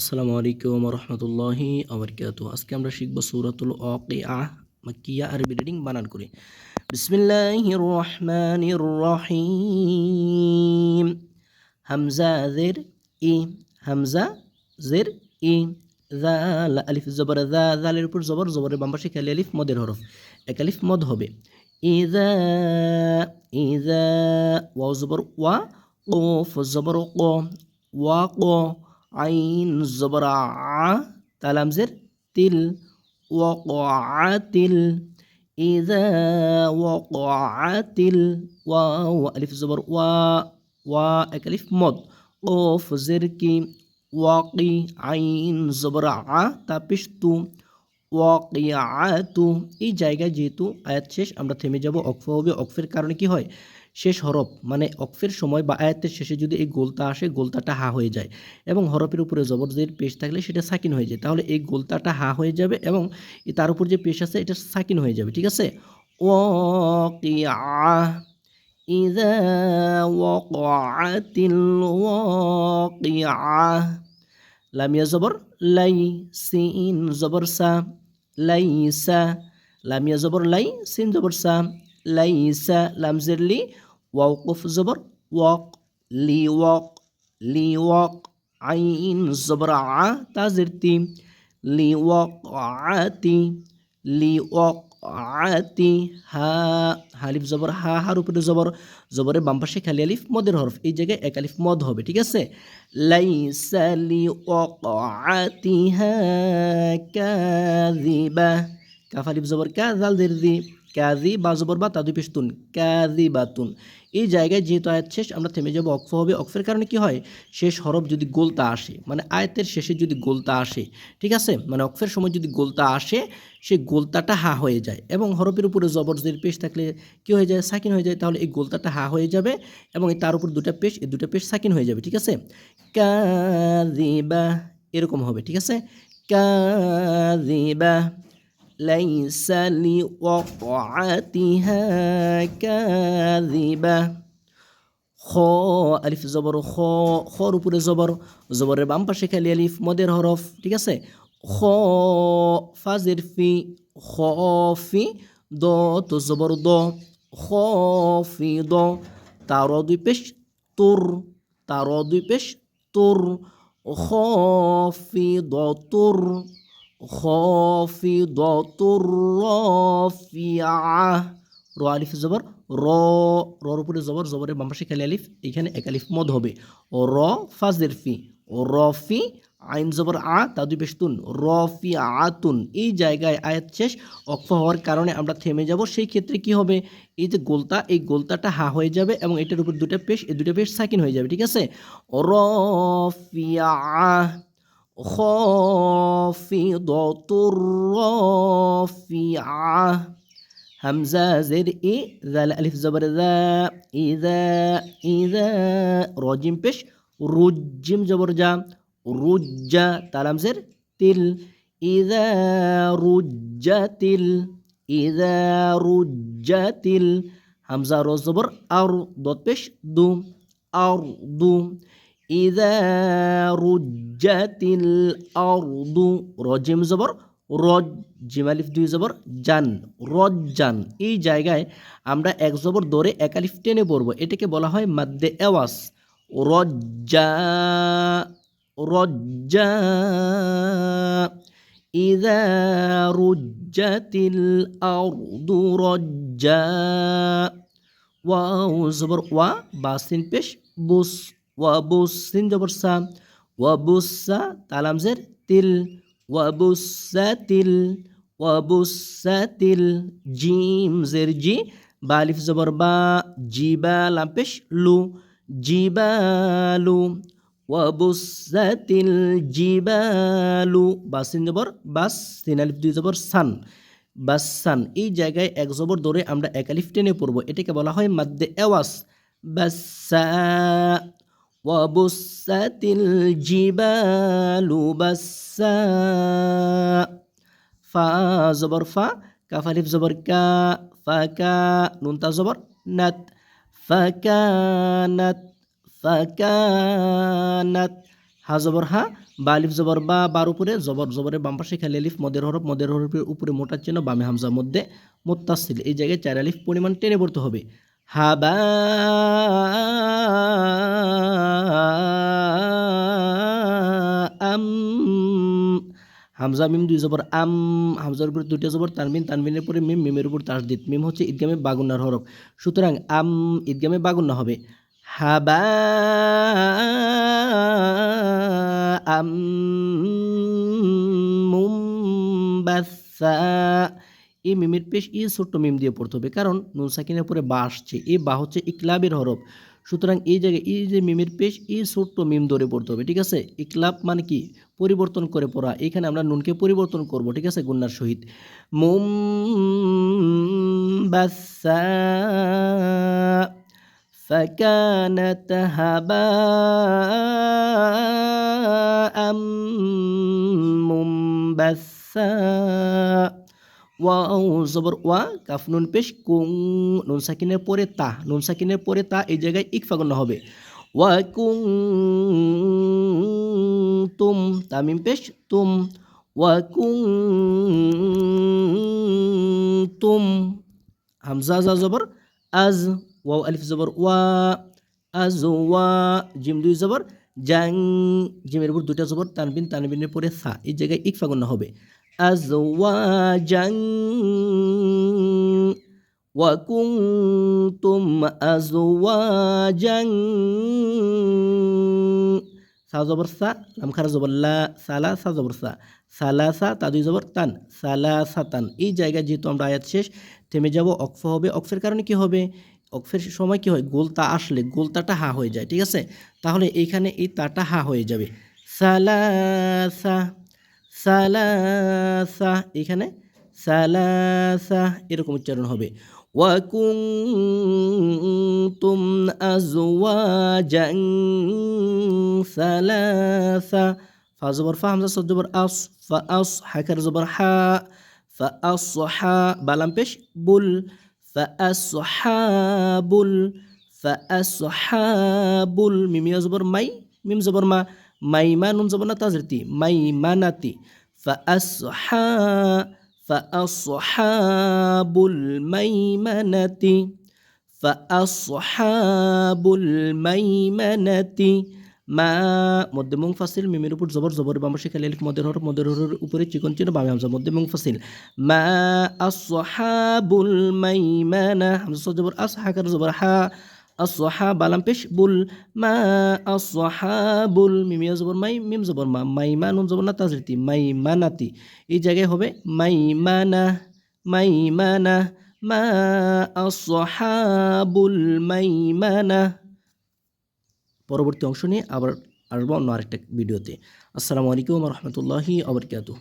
আসসালামু আলাইকুম রহমতুল্লাহি আবরকাত আজকে আমরা শিখব সূরাতুল ওয়াকিআ মাক্কিয়া আরবি রিডিং বানান করে। বিসমিল্লাহির রহমানির রহিম হামজা, জের ই হামজা, জের ই জাল আলিফ, জবর, জা। জালের উপর জবর, জবরের বাম পাশে খালি আলিফ, মদের হরফ। এক আলিফ, মদ হবে। ইজা ইজা, ওয়াও, জবর, ওয়া, ওফ, জবর, ক, ওয়া, ক। আইন জবর আ তালামজের তিল ওয়াকাতিল ওয়া ওয়া এক আলিফ মদ ওফ জের কি ওয়াকি আইন জবর আ তাপিস তু ওয়াকিয়াতু এই জায়গায় যেহেতু আয়াত শেষ আমরা থেমে যাব অক্ফ হবে অক্ফের কারণে কি হয় শেষ হরফ মানে অক্ফের সময় বা আয়াতের শেষে যদি এই গোলতা আসে, গোলতাটা হা হয়ে যায় এবং হরফের উপরে জবরজের পেশ থাকলে সেটা সাকিন হয়ে যায়। তাহলে এই গোলতাটা হা হয়ে যাবে এবং তার উপর যে পেশ আছে, এটা সাকিন হয়ে যাবে, ঠিক আছে? ওয়াকিয়া ইযা ওয়াকাতিল ওয়াকিয়া লামিয়া জবর লাই সা, লাইসা, লামিয়া জবর লাই সিন জবর সা, লাইসা, লামজের লি ওয়াকুফ জবর ওয়াক লি ওয়াক লি ওয়াক আইন জবর আ তাজের তি লি ওয়াক আতি লি ওয়াক আতি হা হালিফ জবর হা হার উপরে জবর জবরের বাম পাশে খালি আলিফ মদের হরফ এই জায়গায় এক আলিফ মদ হবে ঠিক আছে লাইসা লি ওয়াক আতি হা কাযিবা কাফ আলিফ জবর কা জাল দের কাজি বা জবর বা তাদু পেশতুন কাজি বাতুন এই জায়গায় যেহেতু আয়াত শেষ, আমরা থেমে যাব অক্ফ হবে। অক্ফের কারণে কি হয়? শেষ হরফ যদি গোলতা আসে মানে আয়াতের শেষে যদি গোলতা আসে, ঠিক আছে? মানে অক্ফের সময় যদি গোলতা আসে সেই গোলতাটা হা হয়ে যায় এবং হরফের উপরে জবরজের পেশ থাকলে কি হয়ে যায়? সাকিন হয়ে যায়। তাহলে এই গোলতাটা হা হয়ে যাবে এবং তার উপর দুটা পেশ, এই দুটা পেশ সাকিন হয়ে যাবে, ঠিক আছে? কাজিবা এরকম হবে, ঠিক আছে? কাজিবা ليس لوقعتها كاذبة খ আলিফ জবর খ খর উপরে জবর জবরের বাম পাশে খালি আলিফ মদের হরফ ঠিক আছে খ ফাজের ফি খ ফি দ তো জবর দ খ ফি দ তার দুই পেশ তোর তার দুই পেশ তোর খ ফি দ তোর خافضة رافعة র আলিফ জবর র রর উপরে জবর জবরের বাম পাশে খালি আলিফ এখানে এক আলিফ মদ হবে ও র ফাজের ফি ও রফি আইন জবর আ তা দুই পেশতুন রফি আতুন এই জায়গায় আয়াত শেষ অক্ষ হওয়ার কারণে আমরা থেমে যাব সেই ক্ষেত্রে কি হবে এই যে গোলতা এই গোলতাটা হা হয়ে যাবে এবং এটার উপর দুটা পেশ এই দুটা পেশ সাকিন হয়ে যাবে ঠিক আছে রফিয়া خافضة رافعة. همزة زر إي ذا الألف زبر ذا إذا إذا رجيم بش رجيم زبر جا. رجا تلام زر تل. إذا رجتل إذا رجتل همزة روز زبر أر دوت بش دو. أرض إذا রুজ্জাতিল আরদু রজিম জবর রজ জিমালিফ দুই জবর জান রজ্জান এই জায়গায় আমরা এক জবর দৌড়ে একালিফ টেনে পড়বো এটাকে বলা হয় মাদ্দে এওয়াস রজ্জা রজ্জা إذا رجت الأرض رجا واو زبر و باسين পেশ বুস ওয়া বুস সিন জবর সা ওয়াবুসা তালামজের তিল ওয়াবুসাতিল ওয়াবুসাতিল জিম জের জি বালিফ জবর বা জিবা লাম্পেশ লু জিবালু ওয়াবুসাতিল জিবালু বাসিন জবর বাস তিন আলিফ দুই জবর সান বাসান এই জায়গায় এক জবর ধরে আমরা এক আলিফ টেনে পড়ব। এটাকে বলা হয় মাদ্দে এওয়াস বাসা وبست الجبال بسا فا زبر فا كاف ألف زبر كا فكا نون تا زبر نت فكانت فكانت হা জবর হা বা আলিফ জবর বা বার উপরে জবর জবরের বাম পাশে খালি আলিফ মদের হরফ মদের হরফের উপরে মোটা চিহ্ন বামে হামজার মধ্যে মোত্তাসিল এই জায়গায় চার আলিফ পরিমাণ টেনে পড়তে হবে হাবা হামজা মিম দুই জবর, আম হামজার উপর দুইটা জবর তানমিন তানমিনের পরে মিম, মিমের উপর তাসদিদ। মিম হচ্ছে ঈদগামে বাগুন্নার হরফ। সুতরাং আম ঈদগামে বাগুন্না হবে। হাবা আম মুম্বাসা এই মিমের পেশ ই ছোট্ট মিম দিয়ে পড়তে হবে। কারণ নুন সাকিনের পরে বা আসছে। এই বা হচ্ছে ইকলাবের হরফ। সুতরাং এই জায়গায় এই যে মিমের পেশ এই ছোট্ট মিম ধরে পড়তে হবে ঠিক আছে ইকলাব মানে কি পরিবর্তন করে পড়া এখানে আমরা নুনকে পরিবর্তন করব ঠিক আছে গুন্নার সহিত মুম বাসা فكانت هباء منبثا ওয়াও জবর ওয়া কাফ নুন পেশ কুং নুন সাকিনের পরে তা নুন সাকিনের পরে তা এই জায়গায় ইকফা গণ্য হবে ওয়া কুং তুম তামিম পেশ তুম ওয়া কুং তুম হামজা জা জবর আজ ওয়াও আলিফ জবর ওয়া আজ ওয়া জিম দুই জবর জাং জিমের উপর দুইটা জবর তানবিন তানবিনের পরে সা এই জায়গায় ইকফা গণ্য হবে أزواجا وكنتم أزواجا সা জবর সা লাম খারা জবর লা সালা সা জবর সা সালাসা তা দুই জবর তান সালাসাতান এই জায়গায় যেহেতু আমরা আয়াত শেষ থেমে যাব অক্ফ হবে অক্ফের কারণে কি হবে অক্ফের সময় কি হয় গোলতা আসলে গোলতাটা হা হয়ে যায় ঠিক আছে তাহলে এইখানে এই তাটা হা হয়ে যাবে সালাসা সালাসা, এখানে সালাসা এরকম উচ্চারণ হবে। ওয়াকুন্তুম আজওয়াজান, সালাসা, ফা জবর, ফা হামজা, সদ জবর, আস, ফা আস হাকার জবর, হা, ফা আস, হা বালাম পেশ, বুল, ফা আস বুল, ফা আস বুল মিমিয়া জবর, মাই, মিম, জবর, মা মাইমানুন জবর না তাজরিতি মাইমানাতি فأصحى فأصحاب الميمنة فأصحاب الميمنة মা মধ্যে মুংফাসিল মিমের উপর জবর জবর বাম পাশে খালি আলিফ মদের হরফ মদের হরের উপরে চিকন চিহ্ন বামে হামজা মধ্যে মুংফাসিল মা আসহাবুল মাইমানা হামজা জবর আস হাকার জবর হা আসহা বালাম পেশ বুল মা আসহাবুল মিমিয়া জবর মাই মিম জবর মা মাইমা নুন জবর না তাজরিতি মাইমানাতি এই জায়গায় হবে মাইমানা মাইমানা। মা আসহাবুল মাইমানা। পরবর্তী অংশ নিয়ে আবার আসব অন্য আরেকটা ভিডিওতে। আসসালামু আলাইকুম রহমতুল্লাহি আবরকাতুহ